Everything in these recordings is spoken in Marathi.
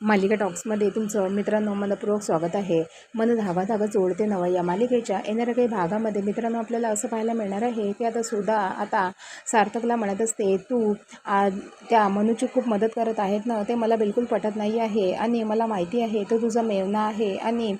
मालिका टॉक्समध्ये तुमचं मित्रांनो मनपूर्वक स्वागत आहे. मन धागा धागा जोडते नवा या मालिकेच्या येणाऱ्या काही भागामध्ये मित्रांनो आपल्याला असं पाहायला मिळणार आहे की आता सुद्धा आता सार्थकला म्हणत असते तू आ, त्या मनूची खूप मदत करत आहेत ना ते मला बिलकुल पटत नाही आहे आणि मला माहिती आहे तो तुझा मेवना आहे आणि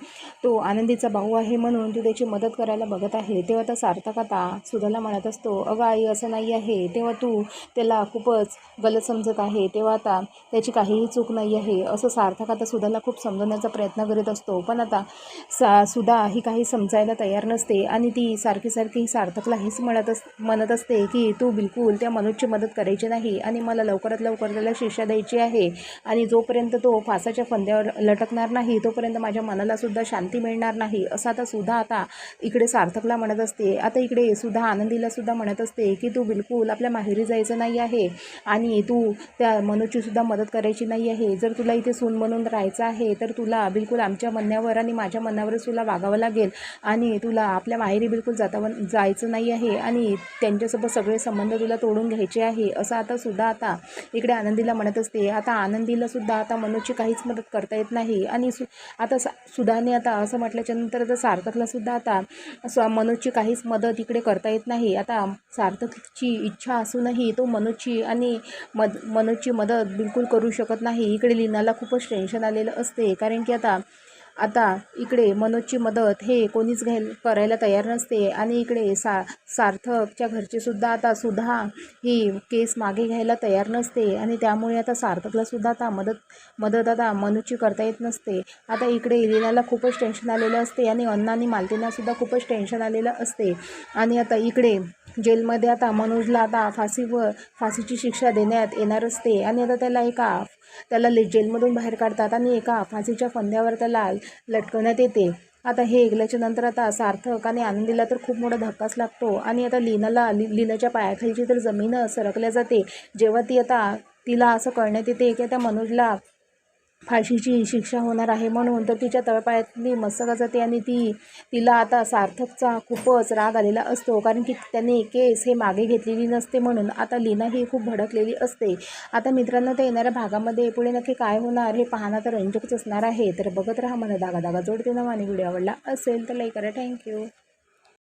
तो आनंदीचा भाऊ आहे म्हणून तू त्याची मदत करायला बघत आहे. तेव्हा आता सार्थक आता सुधाला म्हणत असतो अगं आई असं नाही आहे. तेव्हा तू त्याला खूपच गलत समजत आहे. तेव्हा आता त्याची काहीही चूक नाही आहे. असं सार्थक आता सुधाला खूप समजवण्याचा प्रयत्न करीत असतो. पण आता सा सुधा ही काही समजायला तयार नसते आणि ती सारखी सारखी सार्थकला हेच म्हणत अस म्हणत असते की तू बिलकुल त्या मनोजची मदत करायची नाही आणि मला लवकरात लवकर त्याला शिक्षा द्यायची आहे आणि जोपर्यंत तो फासाच्या फंद्यावर लटकणार नाही तोपर्यंत माझ्या मनाला सुद्धा शांती मिळणार नाही असं आता सुद्धा आता इकडे सार्थकला म्हणत असते. आता इकडे सुद्धा आनंदीला सुद्धा म्हणत असते की तू बिलकुल आपल्या माहेरी जायचं नाही आहे आणि तू त्या मनोजची सुद्धा मदत करायची नाही आहे. जर तुला इथे सून म्हणून राहायचं आहे तर तुला बिलकुल आमच्या म्हणण्यावर आणि माझ्या म्हणण्यावरच तुला वागावं लागेल. आणि तुला आपल्या माहेरी बिलकुल जाता जायचं नाही आहे आणि त्यांच्यासोबत सगळे संबंध तुला तोडून घ्यायचे आहे असं आता सुद्धा आता इकडे आनंदीला म्हणत असते. आता आनंदीला सुद्धा आता मनोजची काहीच मदत करता येत नाही. आणि सु आता सा सुधाने आता असं म्हटल्याच्या नंतर आता सार्थकला सुद्धा आता स्व मनोजची काहीच मदत इकडे करता येत नाही. आता सार्थकची इच्छा असूनही तो मनोजची आणि मद मनोजची मदत बिलकुल करू शकत नाही. इकडे लीनाला खूपच टेन्शन आलेलं असते. कारण की आता आता इकडे मनोजची मदत हे कोणीच घ्यायला करायला तयार नसते. आणि इकडे सा सार्थकच्या घरचेसुद्धा आता सुद्धा ही केस मागे घ्यायला तयार नसते. आणि त्यामुळे आता सार्थकलासुद्धा आता मदत मदत आता मनोजची करता येत नसते. आता इकडे इलिनाला खूपच टेन्शन आलेलं असते. आणि अण्णा आणि मालतीनासुद्धा खूपच टेन्शन आलेलं असते. आणि आता इकडे जेलमध्ये आता मनोजला आता फाशीवर फाशीची शिक्षा देण्यात येणार असते आणि आता त्याला एका त्याला ले जेलमधून बाहेर काढतात आणि एका फाशीच्या फंद्यावर त्याला लटकवण्यात येते. आता हे ऐकल्याच्या नंतर आता सार्थक आणि आनंदीला तर खूप मोठा धक्काच लागतो आणि आता लीनाला ली लीनाच्या पायाखालची तर जमीन सरकल्या जाते. जेव्हा ती आता तिला असं कळण्यात येते की त्या मनोजला फाशीची शिक्षा होणार आहे म्हणून तर तिच्या तळपायातली मस्तका जाते आणि ती तिला आता सार्थकचा खूपच राग आलेला असतो. कारण की त्याने केस हे मागे घेतलेली नसते म्हणून आता लीना ही खूप भडकलेली असते. आता मित्रांनो त्या येणाऱ्या भागामध्ये पुढे नक्की काय होणार हे पाहणं तर रंजकच असणार आहे. तर बघत राहा मला दागा दागा जोडते ना आणि व्हिडिओ आवडला असेल तर लाईक करा. थँक्यू